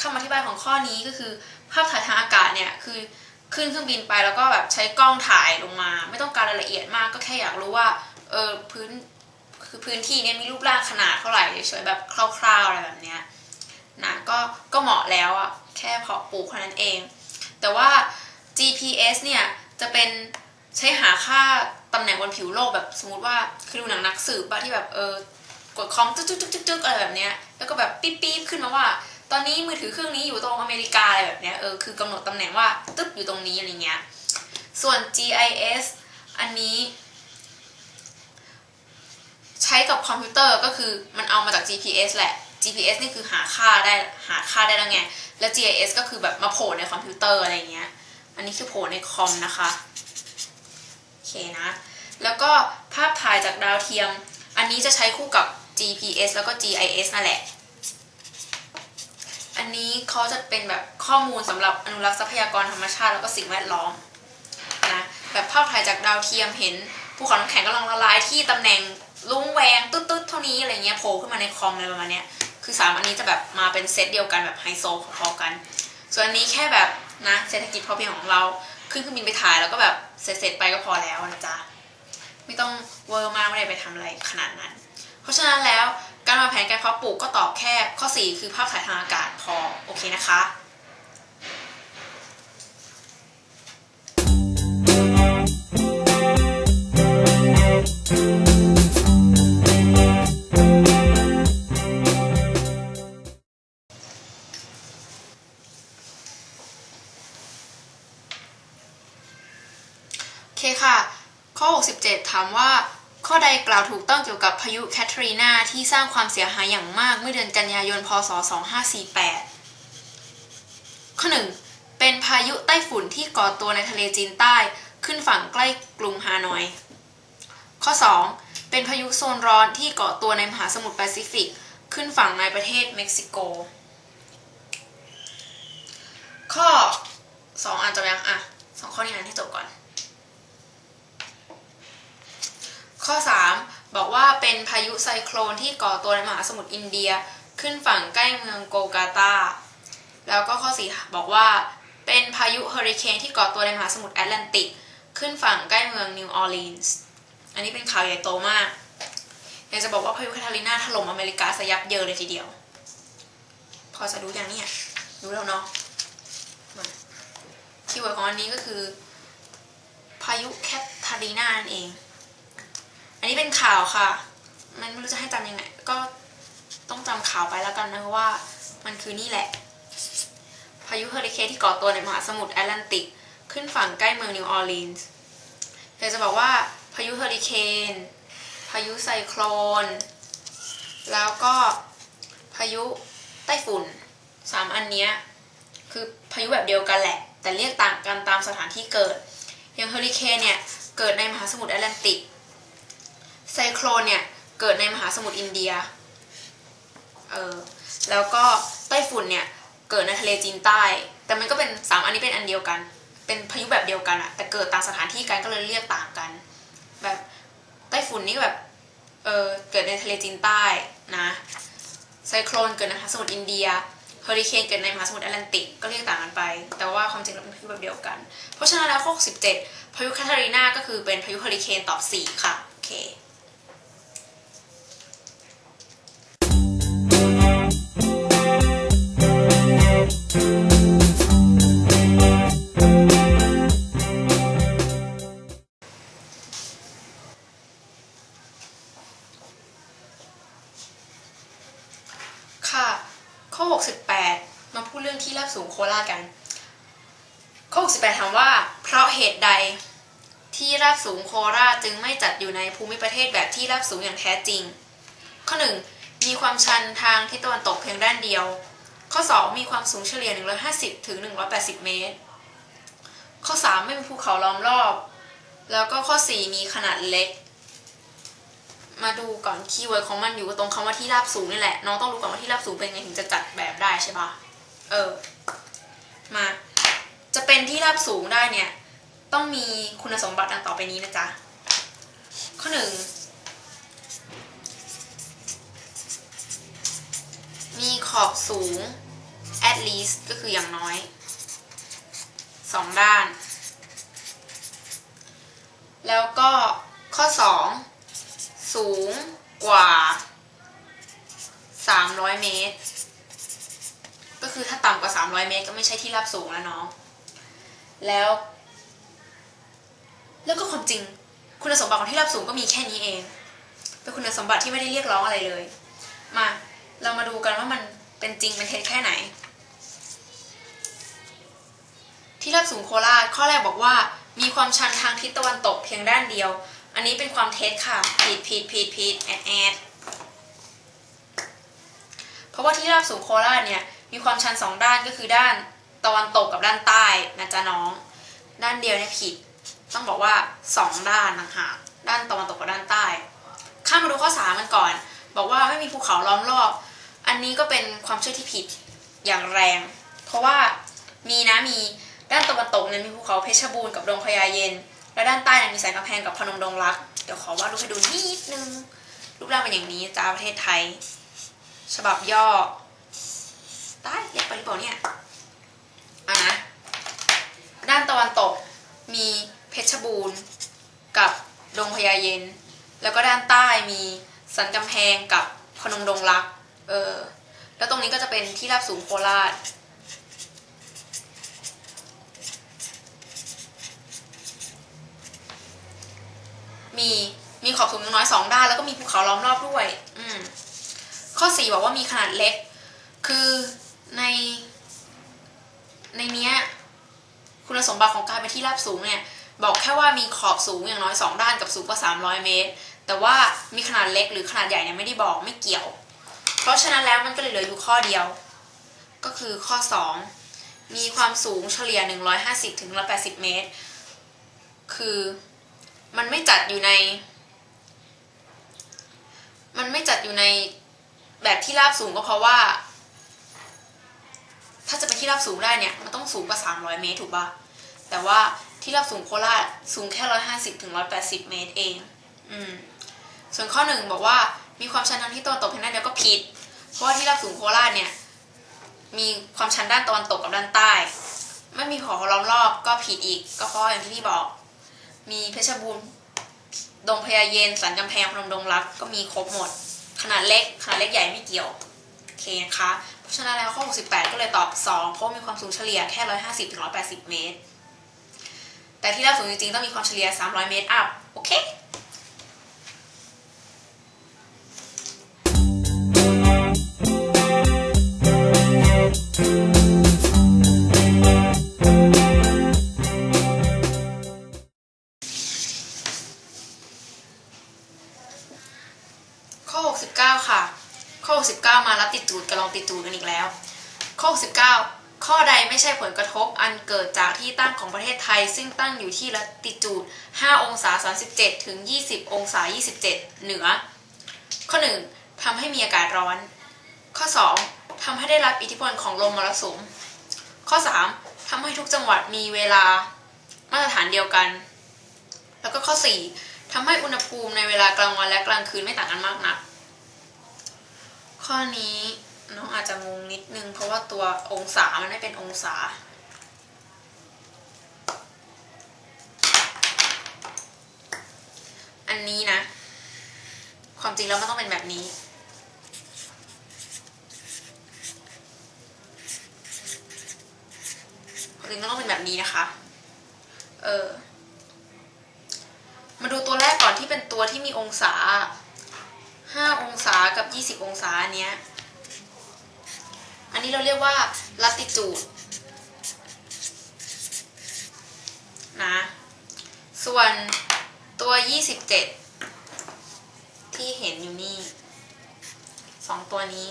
คำอธิบายของข้อนี้ก็คือภาพถ่ายทางอากาศเนี่ยคือขึ้นเครื่องบินไปแล้วก็แบบใช้กล้องถ่ายลงมา ไม่ต้องการรายละเอียดมากก็แค่อยากรู้ว่าเออพื้นคือพื้นที่เนี่ยมีรูปร่างขนาดเท่าไหร่เฉยๆแบบคร่าว ๆอะไรแบบเนี้ยนะก็ก็เหมาะแล้วอะแค่เพาะปลูกเท่นั้นเอง แต่ว่า GPS เนี่ยจะเป็นใช้หาค่าตำแหน่งบนผิวโลกแบบสมมติว่าคือดูหนังนักสืบปะที่แบบเออกดคอมจึ๊กจึ๊กจึ๊กจึ๊กอะไรแบบเนี้ยแล้วก็แบบปิ๊บปิ๊บขึ้นมาว่า ตอนนี้มือถือเครื่องนี้อยู่ตรงอเมริกาอะไรแบบเนี้ยเออคือกำหนดตำแหน่งว่าตึ๊บอยู่ตรงนี้อะไรเงี้ยส่วน GIS อันนี้ ใช้กับคอมพิวเตอร์ก็คือมันเอามาจาก GPS แหละ GPS นี่คือหาค่าได้หาค่าได้แล้วไง แล้ว GIS ก็คือแบบมาโผล่ในคอมพิวเตอร์อะไรเงี้ย อันนี้คือโผล่ในคอมนะคะโอเคนะ แล้วก็ภาพถ่ายจากดาวเทียม อันนี้จะใช้คู่กับ GPS แล้วก็ GIS นั่นแหละ นนี้เขาจะเป็นแบบข้อมูลสำหรับอนุรักษ์ทรัพยากรธรรมชาติแล้วก็สิ่งแวดล้อมนะแบบภาพถ่ายจากดาวเทียมเห็นภูเขาน้ำแข็งกำลังละลายที่ตำแหน่งลุ้งแวงตุ๊ดๆเท่านี้อะไรเงี้ยโผล่ขึ้นมาในคอมอะไรประมาณเนี้ยคือสามอันนี้จะแบบมาเป็นเซตเดียวกันแบบไฮโซพอๆกัน ส่วนอันนี้แค่แบบนะเศรษฐกิจพอเพียงของเราขึ้นเครื่องบินไปถ่ายแล้วก็แบบเสร็จๆไปก็พอแล้วนะจ๊ะไม่ต้องเวอร์มากไม่ได้ไปทำอะไรขนาดนั้น เพราะฉะนั้นแล้ว การวางแผนการเพาะปลูกก็ตอบแค่ข้อ 4 คือภาพถ่ายทางอากาศพอโอเคนะคะโอเคค่ะ ข้อ 67 ถามว่า ข้อใดกล่าวถูกต้องเกี่ยวกับพายุแคทรีนาที่สร้างความเสียหายอย่างมากเมื่อเดือนกันยายน พศ 2548 ข้อ 1 เป็นพายุไต้ฝุ่นที่ก่อตัวในทะเลจีนใต้ขึ้นฝั่งใกล้กรุงฮานอย ข้อ 2 เป็นพายุโซนร้อนที่ก่อตัวในมหาสมุทรแปซิฟิก ขึ้นฝั่งในประเทศเม็กซิโก ข้อ 2 อ่านจบยังอะสองข้อนี้อ่านให้จบก่อน ข้อ 3 บอกว่าเป็นพายุไซโคลนที่ก่อตัวในมหาสมุทรอินเดีย ขึ้นฝั่งใกล้เมืองโกกาตา แล้วก็ข้อ 4 บอกว่าเป็นพายุเฮอริเคนที่ก่อตัวในมหาสมุทรแอตแลนติก ขึ้นฝั่งใกล้เมืองนิวออร์ลีนส์ อันนี้เป็นข่าวใหญ่โตมาก อยากจะบอกว่าพายุแคทารีนาถล่มอเมริกาสยับเยินเลยทีเดียว พอจะรู้อย่างนี้รู้แล้วเนาะคีย์เวิร์ดของอันนี้ก็คือ พายุแคทารีนานั่นเอง นนี้เป็นข่าวค่ะ มันไม่รู้จะให้จำยังไง ก็ต้องจำข่าวไปแล้วกันนะเพราะว่า มันคือนี่แหละ พายุเฮอริเคนที่ก่อตัวในมหาสมุทรแอตแลนติก ขึ้นฝั่งใกล้เมืองนิวออร์ลีนส์อยากจะบอกว่าพายุเฮอริเคนพายุไซโคลน แล้วก็พายุไต้ฝุ่นสามอันเนี้ยคือพายุแบบเดียวกันแหละ แต่เรียกต่างกันตามสถานที่เกิด อย่างเฮอริเคนเนี่ย เกิดในมหาสมุทรแอตแลนติก ซโคลนเนี่ย เกิดในมหาสมุทรอินเดีย เออ แล้วก็ไต้ฝุ่นเนี่ย เกิดในทะเลจีนใต้ แต่มันก็เป็นสามอันนี้เป็นอันเดียวกัน เป็นพายุแบบเดียวกันอะแต่เกิดต่างสถานที่กันก็เลยเรียกต่างกัน แบบไต้ฝุ่นนี่แบบ เออ เกิดในทะเลจีนใต้นะไซโคลนเกิดในมหาสมุทรอินเดียเฮอริเคนเกิดในมหาสมุทรแอตแลนติกก็เรียกต่างกันไป แต่ว่าความจริงแล้วเป็นพายุแบบเดียวกัน เพราะฉะนั้นแล้วข้อ17พายุแคทารีนาก็คือเป็นพายุเฮอริเคนตอบ 4 ค่ะ โอเค ค่ะ ข้อ 68 มาพูดเรื่องที่ราบสูงโคราชกัน ข้อ 68 ถามว่า เพราะเหตุใดที่ราบสูงโคราชจึงไม่จัดอยู่ในภูมิประเทศแบบที่ราบสูงอย่างแท้จริง ข้อ 1 มีความชันทางทิศตะวันตกเพียงด้านเดียว ข้อ 2 มีความสูงเฉลี่ย 150 ถึง 180 เมตร ข้อ 3 ไม่มีภูเขาล้อมรอบ แล้วก็ข้อ 4 มีขนาดเล็ก มาดูก่อนคีย์เวิร์ดของมันอยู่ตรงคำว่าที่ราบสูงนี่แหละ น้องต้องรู้ก่อนว่าที่ราบสูงเป็นไงถึงจะจัดแบบได้ใช่ปะเออ มา จะเป็นที่ราบสูงได้เนี่ย ต้องมีคุณสมบัติดังต่อไปนี้นะจ๊ะ ข้อ 1 มีขอบสูง at least ก็คืออย่างน้อยสองด้าน แล้วก็ข้อสองสูงกว่า 300 เมตร ก็คือถ้าต่ำกว่า 300 เมตร ก็ไม่ใช่ที่ราบสูงแล้วเนาะแล้ว แล้วก็ความจริงคุณสมบัติของที่ราบสูงก็มีแค่นี้เอง เป็นคุณสมบัติที่ไม่ได้เรียกร้องอะไรเลย มา เรามาดูกันว่ามันเป็นจริงเป็นเท็จแค่ไหน ที่ราบสูงโคราชข้อแรกบอกว่า มีความชันทางทิศตะวันตกเพียงด้านเดียว อันนี้เป็นความเท็จค่ะผิดผิดผิดผิดแอดแอดเพราะว่าที่ราบสูงโคราชเนี่ยมีความชันสองด้านก็คือด้านตะวันตกกับด้านใต้นะจ๊ะน้อง ด้านเดียวเนี่ยผิด ต้องบอกว่าสองด้านต่างหากด้านตะวันตกกับด้านใต้ ข้ามมาดูข้อสามมันก่อน บอกว่าไม่มีภูเขาล้อมรอบ อันนี้ก็เป็นความเชื่อที่ผิดอย่างแรง เพราะว่ามีนะมีด้านตะวันตกเนี่ยมีภูเขาเพชรบูรณ์กับดงพญาเย็น และด้านใต้เนี่ยมีสายกำแพงกับพนมดงรัก เดี๋ยวขอวาดรูปให้ดูนิดนึง รูปร่างเป็นอย่างนี้จ้าประเทศไทย ฉบับย่อใต้เรียกไปหรือเปล่าเนี่ยอะนะ ด้านตะวันตกมีเพชรบูรณ์กับดงพญาเย็น แล้วก็ด้านใต้มีสันกำแพงกับพนมดงรัก เออ แล้วตรงนี้ก็จะเป็นที่ราบสูงโคราชมีมีขอบสูงอย่างน้อยสองด้าน แล้วก็มีภูเขาล้อมรอบด้วย อืม ข้อสี่บอกว่ามีขนาดเล็ก คือใน ในเนี้ย คุณสมบัติของการเป็นที่ราบสูงเนี่ย บอกแค่ว่ามีขอบสูงอย่างน้อยสองด้านกับสูงกว่า300 เมตร แต่ว่ามีขนาดเล็กหรือขนาดใหญ่เนี่ยไม่ได้บอกไม่เกี่ยว ราะฉะนั้นแล้วมันก็เลยเหลืออยู่ข้อเดียว ก็คือข้อ 2 มีความสูงเฉลี่ย 150ถึง180 เมตร คือมันไม่จัดอยู่ใน มันไม่จัดอยู่ในแบบที่ราบสูงก็เพราะว่า ถ้าจะเป็นที่ราบสูงได้เนี่ย มันต้องสูงกว่า 300 เมตรถูกป่ะแต่ว่าที่ราบสูงโคราชสูงแค่ 150ถึง180 เมตรเอง อืมส่วนข้อหนึ่งบอกว่ามีความชันทางที่ตะวันตกเพียงด้านเดียวก็ผิด เพราะที่ราบสูงโคราชเนี่ย มีความชันด้านตะวันตกกับด้านใต้ ไม่มีหอล้อมรอบก็ผิดอีก ก็เพราะอย่างที่พี่บอก มีเพชรบูรณ์ดงพญาเย็นสันกำแพงพนมดงรักก็มีครบหมด ขนาดเล็กขนาดเล็กใหญ่ไม่เกี่ยวโอเคนะคะเพราะฉะนั้นแล้วข้อ 68 ก็เลยตอบ 2 เพราะมีความสูงเฉลี่ยแค่ 150ถึง180 เมตร แต่ที่ราบสูงจริงๆต้องมีความเฉลี่ย 300 เมตรอัพโอเค ข้อ 69 ค่ะ ข้อ 69 มารับติดจูดกับลองติดจูดกันอีกแล้ว ข้อ 69 ข้อใดไม่ใช่ผลกระทบอันเกิดจากที่ตั้งของประเทศไทย ซึ่งตั้งอยู่ที่ลัติจูด 5 องศา 37 ถึง 20 องศา 27 เหนือ ข้อ 1ทำให้มีอากาศร้อน ข้อ 2 ทำให้ได้รับอิทธิพลของลมมรสุม ข้อ 3ทำให้ทุกจังหวัดมีเวลามาตรฐานเดียวกัน แล้วก็ข้อ 4ทำให้อุณหภูมิในเวลากลางวันและกลางคืนไม่ต่างกันมากนัก ข้อนี้น้องอาจจะงงนิดนึง เพราะว่าตัวองศามันไม่เป็นองศาอันนี้นะ ความจริงแล้วมันต้องเป็นแบบนี้ ความจริงต้องเป็นแบบนี้นะคะ เออ มาดูตัวแรกก่อนที่เป็นตัวที่มีองศา5องศากับ20องศาอันเนี้ย อันนี้เราเรียกว่า latitude นะ ส่วนตัว27ที่เห็นอยู่นี่สองตัวนี้